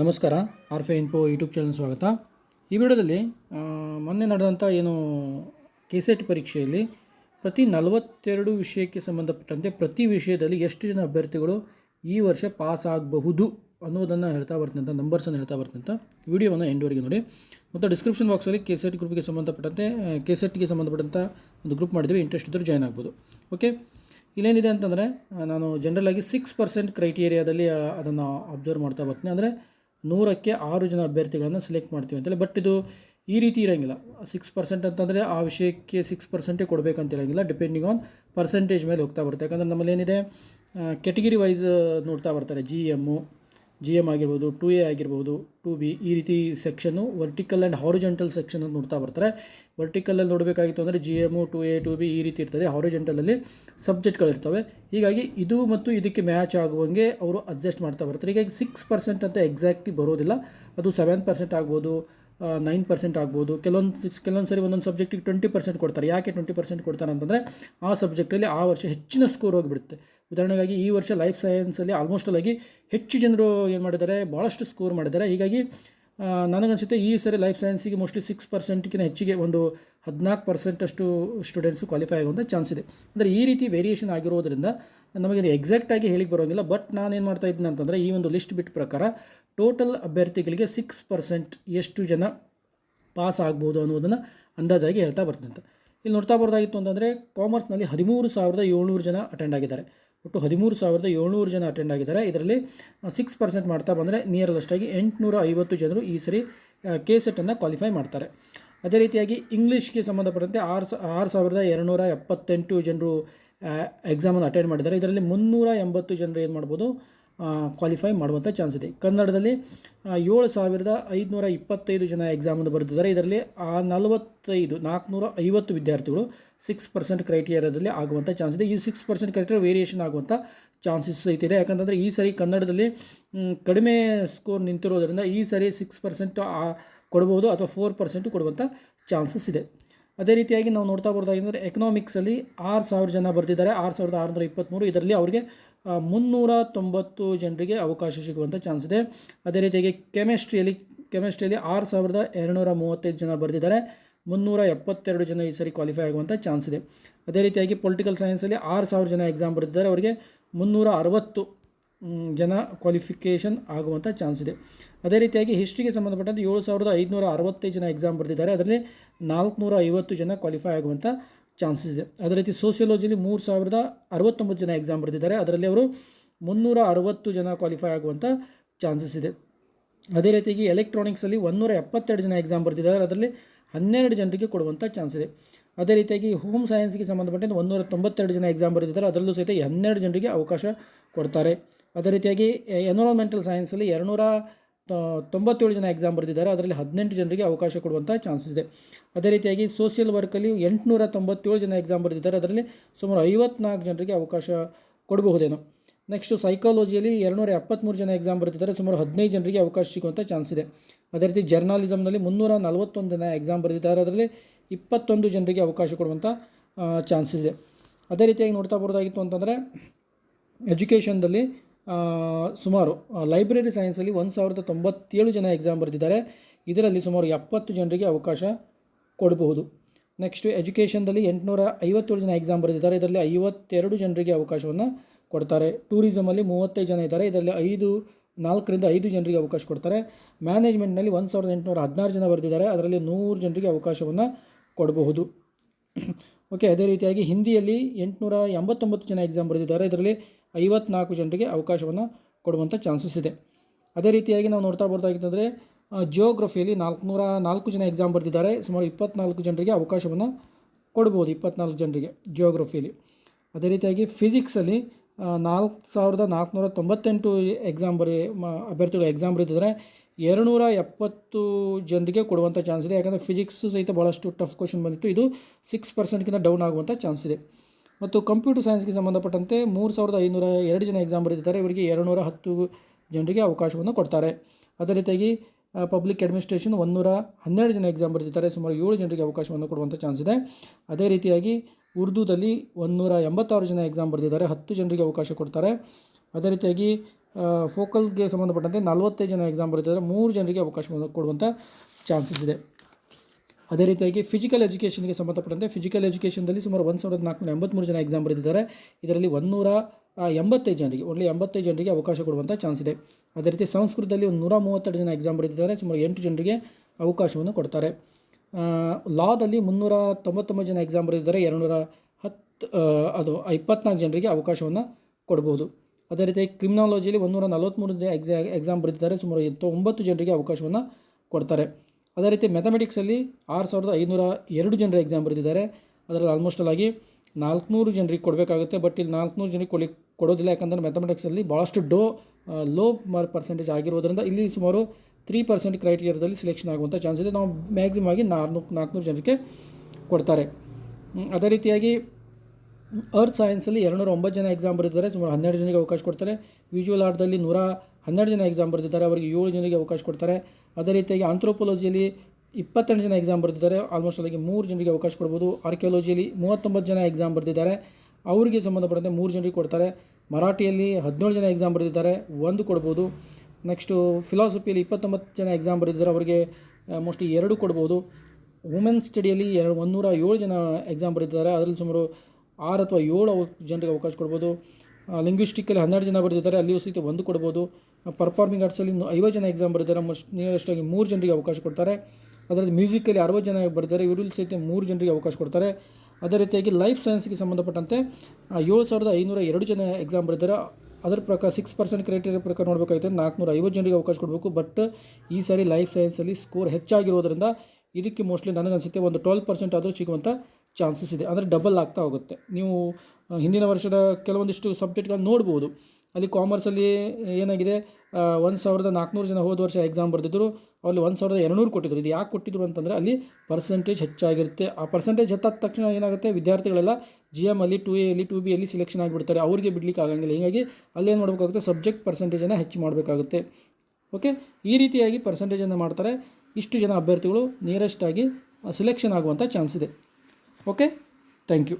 ನಮಸ್ಕಾರ, ಆರ್ಫೆ info YouTube channel ಸ್ವಾಗತ. ಈ ವಿಡಿಯೋದಲ್ಲಿ ಮೊನ್ನೆ ನಡೆದಂಥ ಏನು ಕೆ ಸೆಟ್ ಪರೀಕ್ಷೆಯಲ್ಲಿ ಪ್ರತಿ ನಲವತ್ತೆರಡು ವಿಷಯಕ್ಕೆ ಸಂಬಂಧಪಟ್ಟಂತೆ ಪ್ರತಿ ವಿಷಯದಲ್ಲಿ ಎಷ್ಟು ಜನ ಅಭ್ಯರ್ಥಿಗಳು ಈ ವರ್ಷ ಪಾಸ್ ಆಗಬಹುದು ಅನ್ನೋದನ್ನು ಹೇಳ್ತಾ ಬರ್ತೀನಿ ಅಂತ ನಂಬರ್ಸನ್ನು ಹೇಳ್ತಾ ಬರ್ತೀನಿ ಅಂತ ವಿಡಿಯೋವನ್ನು ಎಂಡ್ವರೆಗೆ ನೋಡಿ. ಮತ್ತು ಡಿಸ್ಕ್ರಿಪ್ಷನ್ ಬಾಕ್ಸಲ್ಲಿ ಕೆ ಸೆಟ್ ಗ್ರೂಪ್ಗೆ ಸಂಬಂಧಪಟ್ಟಂತೆ ಕೆ ಸೆಟ್ಗೆ ಸಂಬಂಧಪಟ್ಟಂಥ ಒಂದು ಗ್ರೂಪ್ ಮಾಡಿದ್ದೀವಿ ಇಂಟ್ರೆಸ್ಟ್ ಇದ್ದರೂ ಜಾಯ್ನ್ ಆಗ್ಬೋದು. ಓಕೆ ಇಲ್ಲೇನಿದೆ ಅಂತಂದರೆ ನಾನು ಜನರಲಾಗಿ ಸಿಕ್ಸ್ ಪರ್ಸೆಂಟ್ ಕ್ರೈಟೀರಿಯಾದಲ್ಲಿ ಅದನ್ನು ಅಬ್ಸರ್ವ್ ಮಾಡ್ತಾ ಬರ್ತೀನಿ. ಅಂದರೆ ನೂರಕ್ಕೆ ಆರು ಜನ ಅಭ್ಯರ್ಥಿಗಳನ್ನು ಸೆಲೆಕ್ಟ್ ಮಾಡ್ತೀವಿ ಅಂತೇಳಿ. ಬಟ್ ಇದು ಈ ರೀತಿ ಇರೋಂಗಿಲ್ಲ. ಸಿಕ್ಸ್ ಪರ್ಸೆಂಟ್ ಅಂತಂದರೆ ಆ ವಿಷಯಕ್ಕೆ ಸಿಕ್ಸ್ ಪರ್ಸೆಂಟೇ ಕೊಡಬೇಕಂತ ಇರೋಂಗಿಲ್ಲ. ಡಿಪೆಂಡಿಂಗ್ ಆನ್ ಪರ್ಸೆಂಟೇಜ್ ಮೇಲೆ ಹೋಗ್ತಾ ಬರುತ್ತೆ. ಯಾಕಂದರೆ ನಮ್ಮಲ್ಲಿ ಏನಿದೆ ಕೆಟಗಿರಿ ವೈಸ್ ನೋಡ್ತಾ ಬರ್ತಾರೆ. ಜಿ ಎಮ್ಮು ಜಿ ಎಂ ಆಗಿರ್ಬೋದು ಟು ಎ ಆಗಿರ್ಬೋದು ಟು ಬಿ ಈ ರೀತಿ section vertical and horizontal section ಅಂತ ನೋಡ್ತಾ ಬರ್ತಾರೆ. ವರ್ಟಿಕಲಲ್ಲಿ ನೋಡಬೇಕಾಗಿತ್ತು ಅಂದರೆ G M two A two B ಈ ರೀತಿ ಇರ್ತದೆ. ಹಾರಿಜೆಂಟಲಲ್ಲಿ ಸಬ್ಜೆಕ್ಟ್ಗಳಿರ್ತವೆ ಹೀಗಾಗಿ ಇದು ಮತ್ತು ಇದಕ್ಕೆ ಮ್ಯಾಚ್ ಆಗುವಂಗೆ ಅವರು ಅಡ್ಜಸ್ಟ್ ಮಾಡ್ತಾ ಬರ್ತಾರೆ. ಹೀಗಾಗಿ ಸಿಕ್ಸ್ ಪರ್ಸೆಂಟ್ ಅಂತ ಎಕ್ಸಾಕ್ಟ್ಲಿ ಬರೋದಿಲ್ಲ. ಅದು ಸೆವೆನ್ ಪರ್ಸೆಂಟ್ ಆಗ್ಬೋದು ನೈನ್ ಪರ್ಸೆಂಟ್ ಆಗ್ಬೋದು. ಕೆಲವೊಂದು ಕೆಲವೊಂದು ಸರಿ ಒಂದೊಂದು ಸಬ್ಜೆಕ್ಟಿಗೆ ಟ್ವೆಂಟಿ ಪರ್ಸೆಂಟ್ ಕೊಡ್ತಾರೆ. ಯಾಕೆ ಟ್ವೆಂಟಿ ಪರ್ಸೆಂಟ್ ಕೊಡ್ತಾರೆ ಅಂತಂದರೆ ಆ ಸಬ್ಜೆಕ್ಟಲ್ಲಿ ಆ ವರ್ಷ ಹೆಚ್ಚಿನ ಸ್ಕೋರ್ ಹೋಗಿಬಿಡುತ್ತೆ. ಉದಾಹರಣೆಗಾಗಿ ಈ ವರ್ಷ ಲೈಫ್ ಸೈನ್ಸಲ್ಲಿ ಆಲ್ಮೋಸ್ಟ್ ಆಗಿ ಹೆಚ್ಚು ಜನರು ಏನು ಮಾಡಿದ್ದಾರೆ? ಭಾಳಷ್ಟು ಸ್ಕೋರ್ ಮಾಡಿದ್ದಾರೆ. ಹೀಗಾಗಿ ನನಗನ್ಸುತ್ತೆ ಈ ಸರಿ ಲೈಫ್ ಸೈನ್ಸಿಗೆ ಮೋಸ್ಟ್ಲಿ ಸಿಕ್ಸ್ ಪರ್ಸೆಂಟ್ಗಿಂತ ಹೆಚ್ಚಿಗೆ ಒಂದು ಹದಿನಾಲ್ಕು ಪರ್ಸೆಂಟಷ್ಟು ಸ್ಟೂಡೆಂಟ್ಸು ಕ್ವಾಲಿಫೈ ಆಗುವಂಥ ಚಾನ್ಸ್ ಇದೆ. ಅಂದರೆ ಈ ರೀತಿ ವೇರಿಯೇಷನ್ ಆಗಿರೋದ್ರಿಂದ ನಮಗೆ ಎಕ್ಸಾಕ್ಟಾಗಿ ಹೇಳಿಕ್ಕೆ ಬರೋಂಗಿಲ್ಲ. ಬಟ್ ನಾನೇನು ಮಾಡ್ತಾ ಇದ್ದೀನಿ ಅಂತಂದರೆ ಈ ಒಂದು ಲಿಸ್ಟ್ ಬಿಟ್ಟ ಪ್ರಕಾರ ಟೋಟಲ್ ಅಭ್ಯರ್ಥಿಗಳಿಗೆ ಸಿಕ್ಸ್ ಪರ್ಸೆಂಟ್ ಎಷ್ಟು ಜನ ಪಾಸ್ ಆಗ್ಬೋದು ಅನ್ನೋದನ್ನು ಅಂದಾಜಾಗಿ ಹೇಳ್ತಾ ಬರ್ತೀನಿ ಅಂತ. ಇಲ್ಲಿ ನೋಡ್ತಾ ಬರೋದಾಗಿತ್ತು ಅಂತಂದರೆ ಕಾಮರ್ಸ್ನಲ್ಲಿ ಹದಿಮೂರು ಸಾವಿರದ ಏಳ್ನೂರು ಜನ ಅಟೆಂಡ್ ಆಗಿದ್ದಾರೆ. ಒಟ್ಟು ಹದಿಮೂರು ಸಾವಿರದ ಏಳ್ನೂರು ಜನ ಅಟೆಂಡ್ ಆಗಿದ್ದಾರೆ. ಇದರಲ್ಲಿ ಸಿಕ್ಸ್ ಪರ್ಸೆಂಟ್ ಮಾಡ್ತಾ ಬಂದರೆ ನಿಯರ್ಲೆಸ್ಟಾಗಿ ಎಂಟುನೂರ ಐವತ್ತು ಜನರು ಈ ಸರಿ ಕೆ ಸೆಟನ್ನು ಕ್ವಾಲಿಫೈ ಮಾಡ್ತಾರೆ. ಅದೇ ರೀತಿಯಾಗಿ ಇಂಗ್ಲೀಷ್ಗೆ ಸಂಬಂಧಪಟ್ಟಂತೆ ಆರು ಆರು ಸಾವಿರದ ಎರಡುನೂರ ಎಪ್ಪತ್ತೆಂಟು ಜನರು ಎಕ್ಸಾಮನ್ನು ಅಟೆಂಡ್ ಮಾಡಿದ್ದಾರೆ. ಇದರಲ್ಲಿ ಮುನ್ನೂರ ಎಂಬತ್ತು ಜನರು ಏನು ಮಾಡ್ಬೋದು ಕ್ವಾಲಿಫೈ ಮಾಡುವಂಥ ಚಾನ್ಸ್ ಇದೆ. ಕನ್ನಡದಲ್ಲಿ ಏಳು ಸಾವಿರದ ಐದುನೂರ ಇಪ್ಪತ್ತೈದು ಜನ ಎಕ್ಸಾಮನ್ನು ಬರೆದಿದ್ದಾರೆ. ಇದರಲ್ಲಿ, ಆ, ನಲವತ್ತೈದು ನಾಲ್ಕುನೂರ ಐವತ್ತು ವಿದ್ಯಾರ್ಥಿಗಳು ಸಿಕ್ಸ್ ಪರ್ಸೆಂಟ್ ಕ್ರೈಟೀರಿಯಾದಲ್ಲಿ ಆಗುವಂಥ ಚಾನ್ಸ್ ಇದೆ. ಈ ಸಿಕ್ಸ್ ಪರ್ಸೆಂಟ್ ಕ್ರೈಟೀರಿಯಾ ವೇರಿಯೇಷನ್ ಆಗುವಂಥ ಚಾನ್ಸಸ್ ಐತಿದೆ ಯಾಕಂತಂದರೆ, ಈ ಸರಿ ಕನ್ನಡದಲ್ಲಿ ಕಡಿಮೆ ಸ್ಕೋರ್ ನಿಂತಿರೋದರಿಂದ ಈ ಸರಿ ಸಿಕ್ಸ್ ಪರ್ಸೆಂಟ್ ಕೊಡ್ಬೋದು ಅಥವಾ ಫೋರ್ ಪರ್ಸೆಂಟು ಕೊಡುವಂಥ ಚಾನ್ಸಸ್ ಇದೆ. ಅದೇ ರೀತಿಯಾಗಿ ನಾವು ನೋಡ್ತಾ ಬರೋದಾಗಿದ್ದರೆ ಎಕನಾಮಿಕ್ಸಲ್ಲಿ ಆರು ಸಾವಿರ ಜನ ಬರೆದಿದ್ದಾರೆ ಆರು ಸಾವಿರದ ಆರುನೂರ ಇಪ್ಪತ್ತ್ಮೂರು ಇದರಲ್ಲಿ ಅವರಿಗೆ ಮುನ್ನೂರ ತೊಂಬತ್ತು ಜನರಿಗೆ ಅವಕಾಶ ಸಿಗುವಂಥ ಚಾನ್ಸ್ ಇದೆ. ಅದೇ ರೀತಿಯಾಗಿ ಕೆಮಿಸ್ಟ್ರಿಯಲ್ಲಿ ಕೆಮಿಸ್ಟ್ರಿಯಲ್ಲಿ ಆರು ಸಾವಿರದ ಎರಡುನೂರ ಮೂವತ್ತೈದು ಜನ ಬರೆದಿದ್ದಾರೆ. ಮುನ್ನೂರ ಎಪ್ಪತ್ತೆರಡು ಜನ ಈ ಸರಿ ಕ್ವಾಲಿಫೈ ಆಗುವಂಥ ಚಾನ್ಸ್ ಇದೆ. ಅದೇ ರೀತಿಯಾಗಿ ಪೊಲಿಟಿಕಲ್ ಸೈನ್ಸಲ್ಲಿ ಆರು ಸಾವಿರ ಜನ ಎಕ್ಸಾಮ್ ಬರೆದಿದ್ದಾರೆ. ಅವರಿಗೆ ಮುನ್ನೂರ ಅರವತ್ತು ಜನ ಕ್ವಾಲಿಫಿಕೇಷನ್ ಆಗುವಂಥ ಚಾನ್ಸ್ ಇದೆ. ಅದೇ ರೀತಿಯಾಗಿ ಹಿಸ್ಟ್ರಿಗೆ ಸಂಬಂಧಪಟ್ಟಂತೆ ಏಳು ಸಾವಿರದ ಐದುನೂರ ಅರವತ್ತೈದು ಜನ ಎಕ್ಸಾಮ್ ಬರೆದಿದ್ದಾರೆ. ಅದರಲ್ಲಿ ನಾಲ್ಕುನೂರ ಐವತ್ತು ಜನ ಕ್ವಾಲಿಫೈ ಆಗುವಂಥ ಚಾನ್ಸಸ್ ಇದೆ. ಅದೇ ರೀತಿ ಸೋಸಿಯಾಲಜಿಲಿ ಮೂರು ಸಾವಿರದ ಅರವತ್ತೊಂಬತ್ತು ಜನ ಎಕ್ಸಾಮ್ ಬರೆದಿದ್ದಾರೆ. ಅದರಲ್ಲಿ ಅವರು ಮುನ್ನೂರ ಅರವತ್ತು ಜನ ಕ್ವಾಲಿಫೈ ಆಗುವಂಥ ಚಾನ್ಸಸ್ ಇದೆ. ಅದೇ ರೀತಿಯಾಗಿ ಎಲೆಕ್ಟ್ರಾನಿಕ್ಸಲ್ಲಿ ಒಂದೂರ ಎಪ್ಪತ್ತೆರಡು ಜನ ಎಕ್ಸಾಮ್ ಬರೆದಿದ್ದಾರೆ. ಅದರಲ್ಲಿ ಹನ್ನೆರಡು ಜನರಿಗೆ ಕೊಡುವಂಥ ಚಾನ್ಸ್ ಇದೆ. ಅದೇ ರೀತಿಯಾಗಿ ಹೋಮ್ ಸೈನ್ಸ್ಗೆ ಸಂಬಂಧಪಟ್ಟಂತೆ ಒಂದೂರ ತೊಂಬತ್ತೆರಡು ಜನ ಎಕ್ಸಾಮ್ ಬರೆದಿದ್ದಾರೆ. ಅದರಲ್ಲೂ ಸಹಿತ ಹನ್ನೆರಡು ಜನರಿಗೆ ಅವಕಾಶ ಕೊಡ್ತಾರೆ. ಅದೇ ರೀತಿಯಾಗಿ ಎನ್ವಿರಾನ್ಮೆಂಟಲ್ ಸೈನ್ಸಲ್ಲಿ ಎರಡುನೂರ ತೊಂಬತ್ತೇಳು ಜನ ಎಕ್ಸಾಮ್ ಬರೆದಿದ್ದಾರೆ. ಅದರಲ್ಲಿ ಹದಿನೆಂಟು ಜನರಿಗೆ ಅವಕಾಶ ಕೊಡುವಂಥ ಚಾನ್ಸಸ್ ಇದೆ. ಅದೇ ರೀತಿಯಾಗಿ ಸೋಷಿಯಲ್ ವರ್ಕಲ್ಲಿ ಎಂಟುನೂರ ತೊಂಬತ್ತೇಳು ಜನ ಎಕ್ಸಾಮ್ ಬರೆದಿದ್ದಾರೆ. ಅದರಲ್ಲಿ ಸುಮಾರು ಐವತ್ನಾಲ್ಕು ಜನರಿಗೆ ಅವಕಾಶ ಕೊಡಬಹುದೇನೋ. ನೆಕ್ಸ್ಟು ಸೈಕಾಲಜಿಯಲ್ಲಿ ಎರಡುನೂರ ಎಪ್ಪತ್ತ್ಮೂರು ಜನ ಎಕ್ಸಾಮ್ ಬರೆದಿದ್ದಾರೆ. ಸುಮಾರು ಹದಿನೈದು ಜನರಿಗೆ ಅವಕಾಶ ಸಿಗುವಂಥ ಚಾನ್ಸ್ ಇದೆ. ಅದೇ ರೀತಿ ಜರ್ನಾಲಿಸಮ್ನಲ್ಲಿ ಮುನ್ನೂರ ನಲವತ್ತೊಂದು ಜನ ಎಕ್ಸಾಮ್ ಬರೆದಿದ್ದಾರೆ. ಅದರಲ್ಲಿ ಇಪ್ಪತ್ತೊಂದು ಜನರಿಗೆ ಅವಕಾಶ ಕೊಡುವಂಥ ಚಾನ್ಸಸ್ ಇದೆ. ಅದೇ ರೀತಿಯಾಗಿ ನೋಡ್ತಾ ಬರೋದಾಗಿತ್ತು ಅಂತಂದರೆ ಎಜುಕೇಷನ್ದಲ್ಲಿ ಸುಮಾರು ಲೈಬ್ರರಿ ಸೈನ್ಸಲ್ಲಿ ಒಂದು ಸಾವಿರದ ತೊಂಬತ್ತೇಳು ಜನ ಎಕ್ಸಾಮ್ ಬರೆದಿದ್ದಾರೆ. ಇದರಲ್ಲಿ ಸುಮಾರು ಎಪ್ಪತ್ತು ಜನರಿಗೆ ಅವಕಾಶ ಕೊಡಬಹುದು. ನೆಕ್ಸ್ಟು ಎಜುಕೇಷನ್ದಲ್ಲಿ ಎಂಟುನೂರ ಐವತ್ತೇಳು ಜನ ಎಕ್ಸಾಮ್ ಬರೆದಿದ್ದಾರೆ. ಇದರಲ್ಲಿ ಐವತ್ತೆರಡು ಜನರಿಗೆ ಅವಕಾಶವನ್ನು ಕೊಡ್ತಾರೆ. ಟೂರಿಸಮಲ್ಲಿ ಮೂವತ್ತೈದು ಜನ ಇದ್ದಾರೆ. ಇದರಲ್ಲಿ ಐದು, ನಾಲ್ಕರಿಂದ ಐದು ಜನರಿಗೆ ಅವಕಾಶ ಕೊಡ್ತಾರೆ. ಮ್ಯಾನೇಜ್ಮೆಂಟ್ನಲ್ಲಿ ಒಂದು ಸಾವಿರದ ಎಂಟುನೂರ ಹದಿನಾರು ಜನ ಬರೆದಿದ್ದಾರೆ. ಅದರಲ್ಲಿ ನೂರು ಜನರಿಗೆ ಅವಕಾಶವನ್ನು ಕೊಡಬಹುದು. ಓಕೆ ಅದೇ ರೀತಿಯಾಗಿ ಹಿಂದಿಯಲ್ಲಿ ಎಂಟುನೂರ ಎಂಬತ್ತೊಂಬತ್ತು ಜನ ಎಕ್ಸಾಮ್ ಬರೆದಿದ್ದಾರೆ. ಇದರಲ್ಲಿ ಐವತ್ನಾಲ್ಕು ಜನರಿಗೆ ಅವಕಾಶವನ್ನು ಕೊಡುವಂಥ ಚಾನ್ಸಸ್ ಇದೆ. ಅದೇ ರೀತಿಯಾಗಿ ನಾವು ನೋಡ್ತಾ ಬರ್ತಾಗಿತ್ತಂದರೆ ಜಿಯೋಗ್ರಫಿಯಲ್ಲಿ ನಾಲ್ಕುನೂರ ನಾಲ್ಕು ಜನ ಎಕ್ಸಾಮ್ ಬರೆದಿದ್ದಾರೆ. ಸುಮಾರು ಇಪ್ಪತ್ನಾಲ್ಕು ಜನರಿಗೆ ಅವಕಾಶವನ್ನು ಕೊಡ್ಬೋದು, ಇಪ್ಪತ್ನಾಲ್ಕು ಜನರಿಗೆ ಜಿಯೋಗ್ರಫಿಯಲ್ಲಿ ಅದೇ ರೀತಿಯಾಗಿ ಫಿಸಿಕ್ಸಲ್ಲಿ ನಾಲ್ಕು ಸಾವಿರದ ನಾಲ್ಕುನೂರ ತೊಂಬತ್ತೆಂಟು ಎಕ್ಸಾಮ್ ಬರೀ ಅಭ್ಯರ್ಥಿಗಳು ಎಕ್ಸಾಮ್ ಬರೀತಿದ್ದಾರೆ. ಎರಡುನೂರ ಎಪ್ಪತ್ತು ಜನರಿಗೆ ಕೊಡುವಂಥ ಚಾನ್ಸ್ ಇದೆ. ಯಾಕಂದರೆ ಫಿಸಿಕ್ಸ್ ಸಹಿತ ಭಾಳಷ್ಟು ಟಫ್ ಕ್ವಶನ್ ಬಂದಿತ್ತು. ಇದು ಸಿಕ್ಸ್ ಪರ್ಸೆಂಟ್ಗಿಂತ ಡೌನ್ ಆಗುವಂಥ ಚಾನ್ಸ್ ಇದೆ. ಮತ್ತು ಕಂಪ್ಯೂಟರ್ ಸೈನ್ಸ್ಗೆ ಸಂಬಂಧಪಟ್ಟಂತೆ ಮೂರು ಸಾವಿರದ ಐನೂರ ಎರಡು ಜನ ಎಕ್ಸಾಮ್ ಬರೆದಿದ್ದಾರೆ ಇವರಿಗೆ ಎರಡುನೂರ ಹತ್ತು ಜನರಿಗೆ ಅವಕಾಶವನ್ನು ಕೊಡ್ತಾರೆ. ಅದೇ ರೀತಿಯಾಗಿ ಪಬ್ಲಿಕ್ ಅಡ್ಮಿನಿಸ್ಟ್ರೇಷನ್ ಒಂದೂರ ಹನ್ನೆರಡು ಜನ ಎಕ್ಸಾಮ್ ಬರೆದಿದ್ದಾರೆ ಸುಮಾರು ಏಳು ಜನರಿಗೆ ಅವಕಾಶವನ್ನು ಕೊಡುವಂಥ ಚಾನ್ಸ್ ಇದೆ. ಅದೇ ರೀತಿಯಾಗಿ, ಉರ್ದುದಲ್ಲಿ ಒಂದೂರ ಎಂಬತ್ತಾರು ಜನ ಎಕ್ಸಾಮ್ ಬರೆದಿದ್ದಾರೆ ಹತ್ತು ಜನರಿಗೆ ಅವಕಾಶ ಕೊಡ್ತಾರೆ. ಅದೇ ರೀತಿಯಾಗಿ ಫೋಕಲ್ಗೆ ಸಂಬಂಧಪಟ್ಟಂತೆ ನಲವತ್ತೈದು ಜನ ಎಕ್ಸಾಮ್ ಬರೆದಿದ್ದಾರೆ ಮೂರು ಜನರಿಗೆ ಅವಕಾಶವನ್ನು ಕೊಡುವಂಥ ಚಾನ್ಸಸ್ ಇದೆ. ಅದೇ ರೀತಿಯಾಗಿ ಫಿಸಿಕಲ್ ಎಜುಕೇಷನ್ಗೆ ಸಂಬಂಧಪಟ್ಟಂತೆ ಫಿಸಿಕಲ್ ಎಜುಕೇಷನ್ದಲ್ಲಿ ಸುಮಾರು ಒಂದು ಸಾವಿರದ ನಾಲ್ಕುನೂರ ಎಂಬತ್ತ್ಮೂರು ಜನ ಎಕ್ಸಾಮ್ ಬರೆದಿದ್ದಾರೆ. ಇದರಲ್ಲಿ ಒಂದೂರ ಎಂಬತ್ತೈದು ಜನರಿಗೆ ಒಳ್ಳೆ ಎಂಬತ್ತೈದು ಜನರಿಗೆ ಅವಕಾಶ ಕೊಡುವಂಥ ಚಾನ್ಸ್ ಇದೆ. ಅದೇ ರೀತಿ ಸಂಸ್ಕೃತದಲ್ಲಿ ಒಂದು ನೂರ ಮೂವತ್ತೆರಡು ಜನ ಎಕ್ಸಾಮ್ ಬರೆದಿದ್ದಾರೆ. ಸುಮಾರು ಎಂಟು ಜನರಿಗೆ ಅವಕಾಶವನ್ನು ಕೊಡ್ತಾರೆ. ಲಾದಲ್ಲಿ ಮುನ್ನೂರ ತೊಂಬತ್ತೊಂಬತ್ತು ಜನ ಎಕ್ಸಾಮ್ ಬರೆದಿದ್ದಾರೆ. ಎರಡುನೂರ ಹತ್ತು ಅದು ಇಪ್ಪತ್ನಾಲ್ಕು ಜನರಿಗೆ ಅವಕಾಶವನ್ನು ಕೊಡ್ಬೋದು. ಅದೇ ರೀತಿ ಕ್ರಿಮಿನಾಲಜಿಯಲ್ಲಿ ಒಂದೂರ ನಲವತ್ತ್ಮೂರು ಎಕ್ಸಾ ಎಕ್ಸಾಮ್ ಬರೆದಿದ್ದಾರೆ. ಸುಮಾರು ಎಂಟು, ಒಂಬತ್ತು ಜನರಿಗೆ ಅವಕಾಶವನ್ನು ಕೊಡ್ತಾರೆ. ಅದೇ ರೀತಿ ಮ್ಯಾಥಮೆಟಿಕ್ಸಲ್ಲಿ ಆರು ಸಾವಿರದ ಐನೂರ ಎರಡು ಜನರ ಎಕ್ಸಾಮ್ ಬರೆದಿದ್ದಾರೆ. ಅದರಲ್ಲಿ ಆಲ್ಮೋಸ್ಟ್ ಆಗಿ ನಾಲ್ಕುನೂರು ಜನರಿಗೆ ಕೊಡಬೇಕಾಗುತ್ತೆ ಬಟ್ ಇಲ್ಲಿ ನಾಲ್ಕುನೂರು ಜನರಿಗೆ ಕೊಡಿ ಕೊಡೋದಿಲ್ಲ. ಯಾಕಂದರೆ ಮ್ಯಾಥಮೆಟಿಕ್ಸಲ್ಲಿ ಭಾಳಷ್ಟು ಡೋ ಲೋ ಮಾರ್ಕ್ ಪರ್ಸೆಂಟೇಜ್ ಆಗಿರೋದ್ರಿಂದ ಇಲ್ಲಿ ಸುಮಾರು ತ್ರೀ ಪರ್ಸೆಂಟ್ ಕ್ರೈಟೀರಿಯಾದಲ್ಲಿ ಸೆಲೆಕ್ಷನ್ ಆಗುವಂಥ ಚಾನ್ಸ್ ಇದೆ. ನಾವು ಮ್ಯಾಕ್ಸಿಮಮ್ ಆಗಿ ನಾಲ್ಕು ನಾಲ್ಕುನೂರು ಜನಕ್ಕೆ ಕೊಡ್ತಾರೆ. ಅದೇ ರೀತಿಯಾಗಿ ಅರ್ತ್ ಸೈನ್ಸಲ್ಲಿ ಎರಡುನೂರ ಒಂಬತ್ತು ಜನ ಎಕ್ಸಾಮ್ ಬರೆದಿದ್ದಾರೆ. ಸುಮಾರು ಹನ್ನೆರಡು ಜನಕ್ಕೆ ಅವಕಾಶ ಕೊಡ್ತಾರೆ. ವಿಜುವಲ್ ಆರ್ಟ್ದಲ್ಲಿ ನೂರ ಹನ್ನೆರಡು ಜನ ಎಕ್ಸಾಮ್ ಬರೆದಿದ್ದಾರೆ, ಅವರಿಗೆ ಏಳು ಜನರಿಗೆ ಅವಕಾಶ ಕೊಡ್ತಾರೆ. ಅದೇ ರೀತಿಯಾಗಿ ಆಂಥ್ರೋಪಾಲಜಿಯಲ್ಲಿ ಇಪ್ಪತ್ತೆಂಟು ಜನ ಎಕ್ಸಾಮ್ ಬರೆದಿದ್ದಾರೆ ಆಲ್ಮೋಸ್ಟ್ ಅಲ್ಲಿಗೆ ಮೂರು ಜನರಿಗೆ ಅವಕಾಶ ಕೊಡ್ಬೋದು. ಆರ್ಕಿಯಾಲಜಿಯಲ್ಲಿ ಮೂವತ್ತೊಂಬತ್ತು ಜನ ಎಕ್ಸಾಮ್ ಬರೆದಿದ್ದಾರೆ, ಅವರಿಗೆ ಸಂಬಂಧಪಟ್ಟಂತೆ ಮೂರು ಜನರಿಗೆ ಕೊಡ್ತಾರೆ. ಮರಾಠಿಯಲ್ಲಿ ಹದಿನೇಳು ಜನ ಎಕ್ಸಾಮ್ ಬರೆದಿದ್ದಾರೆ, ಒಂದು ಕೊಡ್ಬೋದು. ನೆಕ್ಸ್ಟು ಫಿಲಾಸಫಿಯಲ್ಲಿ ಇಪ್ಪತ್ತೊಂಬತ್ತು ಜನ ಎಕ್ಸಾಮ್ ಬರೆದಿದ್ದಾರೆ, ಅವರಿಗೆ ಮೋಸ್ಟ್ಲಿ ಎರಡು ಕೊಡ್ಬೋದು. ವುಮೆನ್ ಸ್ಟಡಿಯಲ್ಲಿ ಎರಡು ಒಂದೂರ ಏಳು ಜನ ಎಕ್ಸಾಮ್ ಬರೆದಿದ್ದಾರೆ, ಅದರಲ್ಲಿ ಸುಮಾರು ಆರು ಅಥವಾ ಏಳು ಜನರಿಗೆ ಅವಕಾಶ ಕೊಡ್ಬೋದು. ಲಿಂಗ್ವಿಸ್ಟಿಕ್ಕಲ್ಲಿ ಹನ್ನೆರಡು ಜನ ಬರೆದಿದ್ದಾರೆ, ಅಲ್ಲಿಯೂ ಸಹಿತ ಒಂದು ಕೊಡ್ಬೋದು. ಪರ್ಫಾರ್ಮಿಂಗ್ ಆರ್ಟ್ಸಲ್ಲಿ ಐವತ್ತು ಜನ ಎಕ್ಸಾಮ್ ನಿಯರೆಸ್ಟ್ ಆಗಿ ಮೂರು ಜನರಿಗೆ ಅವಕಾಶ ಕೊಡ್ತಾರೆ. ಅದರಲ್ಲಿ ಮ್ಯೂಸಿಕಲ್ಲಿ ಅರವತ್ತು ಜನ ಬರೆದಾರೆ ಇವರಲ್ಲಿ ಸಹಿತ ಮೂರು ಜನರಿಗೆ ಅವಕಾಶ ಕೊಡ್ತಾರೆ. ಅದೇ ರೀತಿಯಾಗಿ ಲೈಫ್ ಸೈನ್ಸ್ಗೆ ಸಂಬಂಧಪಟ್ಟಂತೆ ಏಳು ಸಾವಿರದ ಐನೂರ ಎರಡು ಜನ ಎಕ್ಸಾಮ್ ಬರೆದಾರೆ ಅದರ ಪ್ರಕಾರ ಸಿಕ್ಸ್ ಪರ್ಸೆಂಟ್ ಕ್ರೈಟೇರಿಯಾ ಪ್ರಕಾರ ನೋಡಬೇಕಾಗುತ್ತೆ. ನಾಲ್ಕುನೂರ ಐವತ್ತು ಜನರಿಗೆ ಅವಕಾಶ ಕೊಡಬೇಕು. ಬಟ್ ಈ ಸಾರಿ ಲೈಫ್ ಸೈನ್ಸಲ್ಲಿ ಸ್ಕೋರ್ ಹೆಚ್ಚಾಗಿರೋದ್ರಿಂದ ಇದಕ್ಕೆ ಮೋಸ್ಟ್ಲಿ ನನಗನ್ಸುತ್ತೆ ಒಂದು ಟ್ವೆಲ್ ಪರ್ಸೆಂಟ್ ಆದರೂ ಸಿಗುವಂಥ ಚಾನ್ಸಸ್ ಇದೆ. ಅಂದರೆ ಡಬಲ್ ಆಗ್ತಾ ಹೋಗುತ್ತೆ. ನೀವು ಹಿಂದಿನ ವರ್ಷದ ಕೆಲವೊಂದಿಷ್ಟು ಸಬ್ಜೆಕ್ಟ್ಗಳನ್ನ ನೋಡ್ಬೋದು. ಅಲ್ಲಿ ಕಾಮರ್ಸಲ್ಲಿ ಏನಾಗಿದೆ? ಒಂದು ಸಾವಿರದ ನಾಲ್ಕುನೂರು ಜನ ಹೋದ ವರ್ಷ ಎಕ್ಸಾಮ್ ಬರೆದಿದ್ದರು ಅಲ್ಲಿ ಒಂದು ಸಾವಿರದ ಎರಡುನೂರು ಕೊಟ್ಟಿದ್ರು. ಇದು ಯಾಕೆ ಕೊಟ್ಟಿದ್ರು ಅಂತಂದರೆ ಅಲ್ಲಿ ಪರ್ಸೆಂಟೇಜ್ ಹೆಚ್ಚಾಗಿರುತ್ತೆ. ಆ ಪರ್ಸೆಂಟೇಜ್ ಹತ್ತಾದ ತಕ್ಷಣ ಏನಾಗುತ್ತೆ? ವಿದ್ಯಾರ್ಥಿಗಳೆಲ್ಲ ಜಿ ಎಂ ಅಲ್ಲಿ ಟು ಎ ಅಲ್ಲಿ ಟು ಬಿ ಅಲ್ಲಿ ಸಿಲೆಕ್ಷನ್ ಆಗಿಬಿಡ್ತಾರೆ. ಅವ್ರಿಗೆ ಬಿಡ್ಲಿಕ್ಕೆ ಆಗಂಗಿಲ್ಲ. ಹೀಗಾಗಿ ಅಲ್ಲೇನು ಮಾಡಬೇಕಾಗುತ್ತೆ? ಸಬ್ಜೆಕ್ಟ್ ಪರ್ಸೆಂಟೇಜನ್ನು ಹೆಚ್ಚು ಮಾಡಬೇಕಾಗುತ್ತೆ. ಓಕೆ ಈ ರೀತಿಯಾಗಿ ಪರ್ಸೆಂಟೇಜನ್ನು ಮಾಡ್ತಾರೆ. ಇಷ್ಟು ಜನ ಅಭ್ಯರ್ಥಿಗಳು ನಿಯರೆಸ್ಟ್ ಆಗಿ ಸಿಲೆಕ್ಷನ್ ಆಗುವಂಥ ಚಾನ್ಸ್ ಇದೆ. Okay thank you